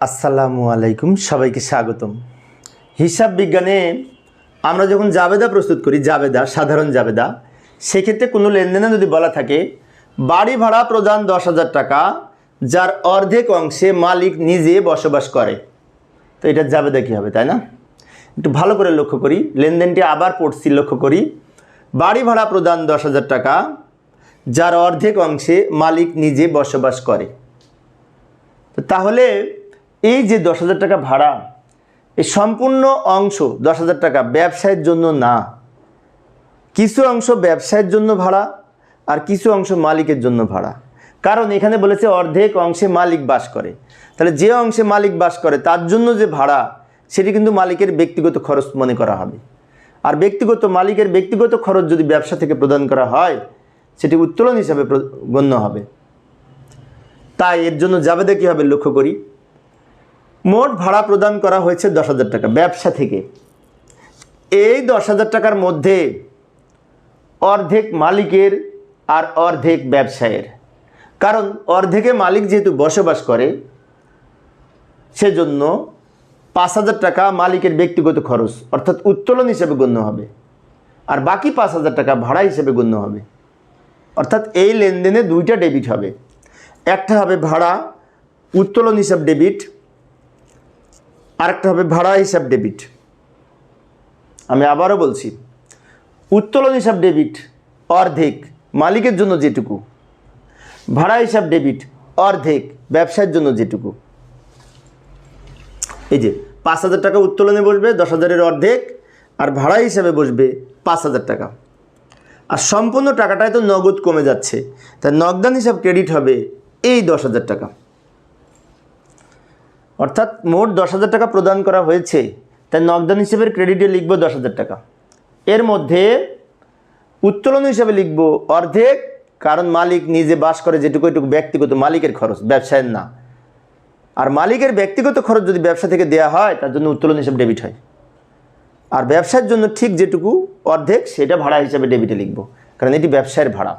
আসসালামু আলাইকুম, সবাইকে স্বাগতম। হিসাব বিজ্ঞানে আমরা যখন জাবেদা প্রস্তুত করি, জাবেদা, সাধারণ জাবেদা, সেক্ষেত্রে কোনো লেনদেনে যদি বলা থাকে, বাড়ি ভাড়া প্রদান দশ হাজার টাকা, যার অর্ধেক অংশে মালিক নিজে বসবাস করে। তো এটা জাবেদা কী হবে, তাই না? একটু ভালো করে লক্ষ্য করি, লেনদেনটি আবার পড়ছি, লক্ষ্য করি। বাড়ি ভাড়া প্রদান দশ হাজার টাকা, যার অর্ধেক অংশে মালিক নিজে বসবাস করে। তাহলে এই যে দশ হাজার টাকা ভাড়া এই সম্পূর্ণ অংশ দশ হাজার টাকা ব্যবসায়ের জন্য না। কিছু অংশ ব্যবসায়ের জন্য ভাড়া আর কিছু অংশ মালিকের জন্য ভাড়া। কারণ এখানে বলেছে অর্ধেক অংশে মালিক বাস করে। তাহলে যে অংশে মালিক বাস করে, তার জন্য যে ভাড়া, সেটি কিন্তু মালিকের ব্যক্তিগত খরচ মনে করা হবে। আর ব্যক্তিগত, মালিকের ব্যক্তিগত খরচ যদি ব্যবসা থেকে প্রদান করা হয়, সেটি উত্তোলন হিসাবে গণ্য হবে। তাই এর জন্য জাবেদা কী হবে লক্ষ্য করি। মোট ভাড়া প্রদান করা হয়েছে দশ হাজার টাকা ব্যবসা থেকে। এই দশ হাজার টাকার মধ্যে অর্ধেক মালিকের আর অর্ধেক ব্যবসায়ের। কারণ অর্ধেকে মালিক যেহেতু বসবাস করে, সেজন্য পাঁচ হাজার টাকা মালিকের ব্যক্তিগত খরচ, অর্থাৎ উত্তোলন হিসেবে গণ্য হবে। আর বাকি পাঁচ হাজার টাকা ভাড়া হিসেবে গণ্য হবে। অর্থাৎ এই লেনদেনে দুইটা ডেবিট হবে। একটা হবে ভাড়া, উত্তোলন হিসাব ডেবিট আরেকটা হবে ভাড়া হিসাব ডেবিট আমি আবারও বলছি, উত্তোলন হিসাব ডেবিট অর্ধেক মালিকের জন্য যেটুকু, ভাড়া হিসাব ডেবিট অর্ধেক ব্যবসার জন্য যেটুকু। এই যে, পাঁচ হাজার টাকা উত্তোলনে বসবে, দশ হাজারের অর্ধেক, আর ভাড়া হিসাবে বসবে পাঁচ হাজার টাকা। আর সম্পূর্ণ টাকাটাই তো নগদ কমে যাচ্ছে তাই নগদান হিসাব ক্রেডিট হবে এই দশ হাজার টাকা। অর্থাৎ মোট দশ হাজার টাকা প্রদান করা হয়েছে, তাই নগদান হিসেবের ক্রেডিটে লিখব দশ হাজার টাকা। এর মধ্যে উত্তোলন হিসাবে লিখব অর্ধেক, কারণ মালিক নিজে বাস করে যেটুকু এটুকু ব্যক্তিগত মালিকের খরচ, ব্যবসায়ের না। আর মালিকের ব্যক্তিগত খরচ যদি ব্যবসা থেকে দেয়া হয়, তার জন্য উত্তোলন হিসাবে ডেবিট হয়। আর ব্যবসার জন্য ঠিক যেটুকু অর্ধেক, সেটা ভাড়া হিসাবে ডেবিটে লিখব, কারণ এটি ব্যবসায়ের ভাড়া।